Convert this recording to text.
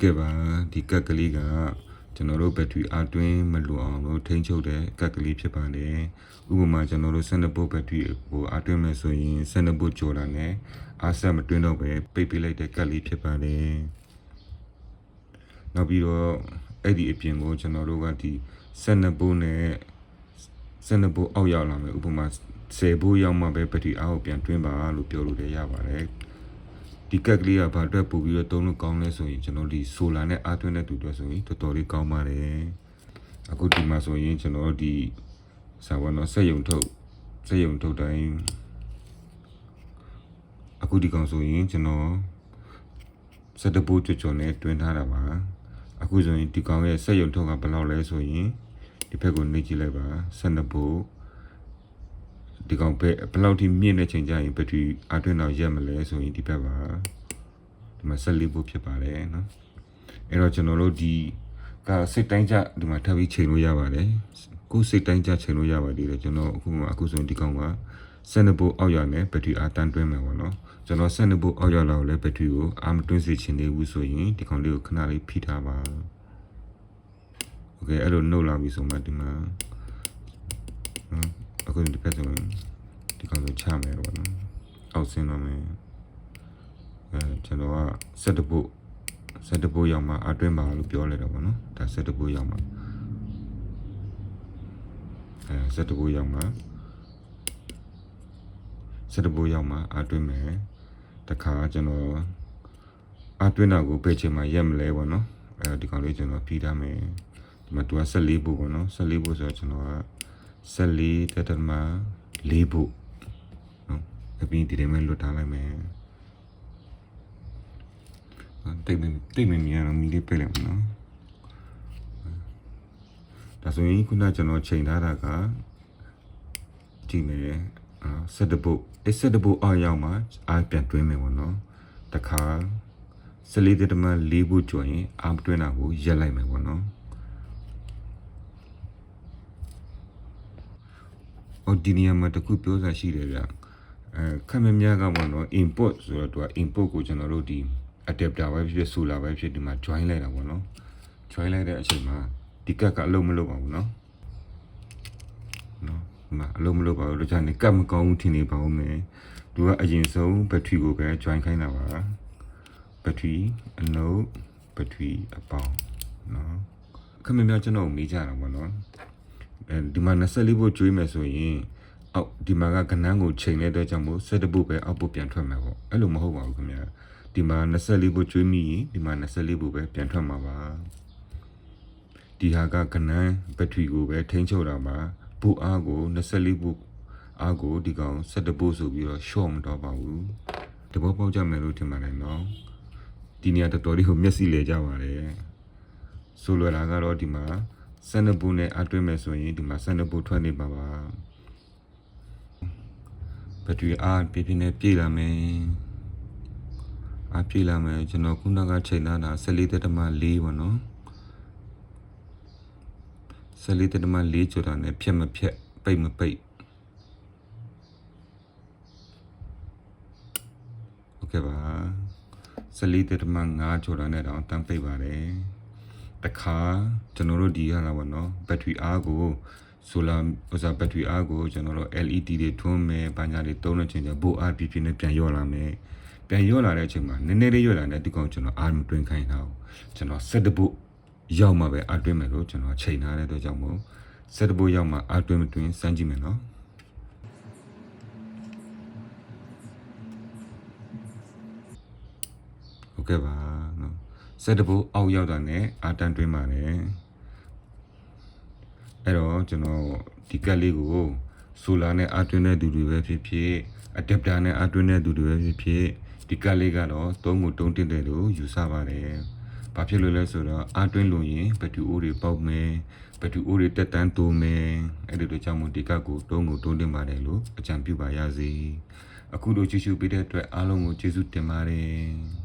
ဟုတ်ကဲ့ပါဒီကက်ကလေးကကျွန်တော်တို့ဘက်ထရီအတွင်းမလွန်အောင်လို့ထိန်းချုပ်တဲ့ကက်ကလေးဖြစ်ပါတယ်ဥပမာကျွန်တော်တို့12ဗို့ဘက်ထရီကိုအတွင်းမယ်ဆိုရင်12ဗို့ကြော်တာနဲ့အားဆက်မတွင်းတော့ပဲပိတ်ပေးလိုက်တဲ့ကက်လေးဖြစ်ပါတယ်နောက်ပြီးတော့အဲ့ဒီအပြင်ကိုကျွန်တော်တို့ကဒီ12ဗို့နဲ့12ဗို့အောက်ရောက်လာမယ်ဥပမာ10ဗို့ရောက်မှပဲဘက်ထရီအားကိုပြန်တွင်းပါလို့ပြောလို့လည်းရပါတယ် ဒီကက်ကလေးကဘာအတွက်ပို့ပြီးတော့သုံးလို့ကောင်းလဲဆိုရင်ကျွန်တော်ဒီဆိုလာနဲ့အားသွင်းတဲ့သူတွေဆိုရင်တော်တော်လေးကောင်းပါတယ်အခုဒီမှာဆိုရင်ကျွန်တော်ဒီစာဝတ်တော့စက်ယုံထုတ်စက်ယုံထုတ်တိုင်းအခုဒီကောင်ဆိုရင်ကျွန်တော်စက်တပိုးကြွကြွနဲ့တွင်းထားတာပါအခုဆိုရင်ဒီကောင်ရဲ့စက်ယုံထုတ်ကဘယ်လောက်လဲဆိုရင်ဒီဘက်ကိုနှိပ်ကြည့်လိုက်ပါ12ပို့ ဒီကောင်ပဲဘယ်လောက်ထိမြင့်တဲ့ချိန်ကျရင်ဘက်ထရီအတွင်းတော့ရက်မလဲဆိုရင်ဒီဘက်ပါဒီမှာဆက်လေးဖို့ဖြစ်ပါတယ်เนาะအဲ့တော့ကျွန်တော်တို့ဒီကစိတ်တိုင်းကြဒီမှာထပ်ပြီးချိန်လို့ရပါတယ်ကိုယ်စိတ်တိုင်းကြချိန်လို့ရပါသေးတယ်ကျွန်တော်အခုမှအခုဆိုရင်ဒီကောင်ကစနဘိုအောက်ရနဲ့ဘက်ထရီအားတန်းတွင်းမယ်ပေါ့နော်ကျွန်တော်စနဘိုအောက်ရလောက်လဲဘက်ထရီကိုအားမတွင်းစေချင်သေးဘူးဆိုရင်ဒီကောင်လေးကိုခဏလေးဖိထားပါโอเคအဲ့လိုနှုတ်လာပြီဆိုမှဒီမှာနော် အခုဒီဘက်ဆိုရင်ဒီကောင်ဆိုချမယ်ပေါ့နော်အောက်ဆင်းတော့မယ်အဲကျွန်တော်ကစက်တပုတ်စက်တပုတ်ရောက်မှအတွင်းပါလို့ပြောလိုက်တော့ပေါ့နော်ဒါစက်တပုတ်ရောက်မှအဲစက်တပုတ်ရောက်မှစက်တပုတ်ရောက်မှအတွင်းမယ်တခါကျွန်တော်အတွင်းတာကိုပေးချင်မှရက်မလဲပေါ့နော်အဲဒီကောင်လေးကျွန်တော်ပြီးထားမယ်ဒီမှာသူက14ပုတ်ပေါ့နော်14ပုတ်ဆိုတော့ကျွန်တော်က 14တက်တမ4ပုတ်နော်အပြင်ဒီတိုင်းပဲလွတ်ထားလိုက်မယ်တိတ်မတိတ်မမြင်ရတော့မီလေးပြလိုက်မယ်နော်ဒါဆိုရင်ခုနကျွန်တော်ချိန်ထားတာကကြည့်မယ်အာဆက်တပုတ်အဲ့ဆက်တပုတ်အောက်ရောက်မှအားပြန်တွင်းမယ်ပေါ့နော်တခါစလေးတမလေးဖို့ကြော်ရင်အားတွင်းတာကိုရက်လိုက်မယ်ပေါ့နော် အော်ဒီနေရာမှာတခုပြောစရာရှိတယ်ဗျအဲခက်မများကပေါ့နော် input ဆိုတော့သူက input ကိုကျွန်တော်တို့ဒီ adapter ပဲဖြစ်ဖြစ် solar ပဲဖြစ်ဒီမှာ join လိုက်တာပေါ့နော် join လိုက်တဲ့အချိန်မှာဒီကတ်ကအလုံးမလုံးပါဘူးနော်နော်ဒီမှာအလုံးမလုံးပါဘူးတို့ချာနေကတ်မကောင်းဘူးထင်နေပါဦးမယ်သူကအရင်ဆုံးဘက်ထရီကိုပဲ join ခိုင်းတာပါဘက်ထရီအနုပ်ဘက်ထရီအပေါင်းနော်ခက်မများကျွန်တော်မေးကြတာပေါ့နော်အဲ ဒီမှာ24ဘုတ်ကျွေးမယ်ဆိုရင်အောက်ဒီမှာကကနန်းကိုချိန်တဲ့အတွက်ကြောင့်မို့7ဘုတ်ပဲအောက်ဘုတ်ပြန်ထွက်မှာပေါ့အဲ့လိုမဟုတ်ပါဘူးခင်ဗျာဒီမှာ24ဘုတ်ကျွေးမိရင်ဒီမှာ24ဘုတ်ပဲပြန်ထွက်မှာပါဒီဟာကကနန်းဘက်ထရီကိုပဲထိန်းချုပ်တာပါဘုတ်အားကို24ဘုတ်အားကိုဒီကောင်7ဘုတ်ဆိုပြီးတော့ short မတော့ပါဘူးတဘောပေါက်ကြမယ်လို့ထင်ပါတယ်နော်ဒီနေရာတော်တော်လေးကိုမျက်စိလဲကြပါတယ်ဆိုလိုတာကတော့ဒီမှာ ဆန်နဘူးနဲ့အတွင်းမယ်ဆိုရင်ဒီမှာဆန်နဘူးထွက်နေပါပါဘက်ထရီအားပြည့်ပြည့်နဲ့ပြည့်လာမယ်အားပြည့်လာမယ်ကျွန်တော်ခုနကချိန်ထားတာ14တက်တမ4ပေါ့နော်14တက်တမ4ကျော်တာနဲ့ဖြတ်မဖြတ်ပိတ်မပိတ်โอเคပါ14တက်တမ5ကျော်တာနဲ့တော့တန်းပိတ်ပါတယ် တခါကျွန်တော်တို့ဒီရတာပေါ့နော်ဘက်ထရီအားကိုဆိုလာဥစားဘက်ထရီအားကိုကျွန်တော်တို့ LED တွေထွန်းမယ်ဘာညာတွေသုံးတဲ့ချိန်ကျဘိုးအားပြည့်ပြည့်နဲ့ပြန်ရော့လာမယ်ပြန်ရော့လာတဲ့အချိန်မှာနည်းနည်းလေးရော့လာတဲ့ဒီကောင်ကျွန်တော်အားမတွင်ခိုင်းတာကိုကျွန်တော်စက်တပုတ်ရောက်မှပဲအားတွင်မယ်လို့ကျွန်တော်ချိန်ထားတဲ့အတွက်ကြောင့်မို့စက်တပုတ်ရောက်မှအားတွင်မတွင်စမ်းကြည့်မယ်နော်ဟုတ်ကဲ့ပါနော် စက်တပုတ်အောက်ရောက်တာနဲ့အာတန်တွင်းပါတယ်အဲ့တော့ကျွန်တော်ဒီကက်လေးကိုဆိုလာနဲ့အာတွင်းတဲ့သူတွေပဲဖြစ်ဖြစ်အဒက်တာနဲ့အာတွင်းတဲ့သူတွေပဲဖြစ်ဖြစ်ဒီကက်လေးကတော့သုံးကိုတုံးတင်တယ်လို့ယူဆပါတယ်။ဘာဖြစ်လို့လဲဆိုတော့အာတွင်းလို့ရင်ဘက်ထရီအိုးတွေပေါက်မယ်ဘက်ထရီအိုးတွေတက်တန်းတိုးမယ်အဲ့ဒီလိုကြောင့်မို့ဒီကက်ကိုတုံးကိုတုံးတင်ပါတယ်လို့အကြံပြုပါရစေ။အခုလိုကြည့်ရှုပေးတဲ့အတွက်အားလုံးကိုကျေးဇူးတင်ပါတယ်။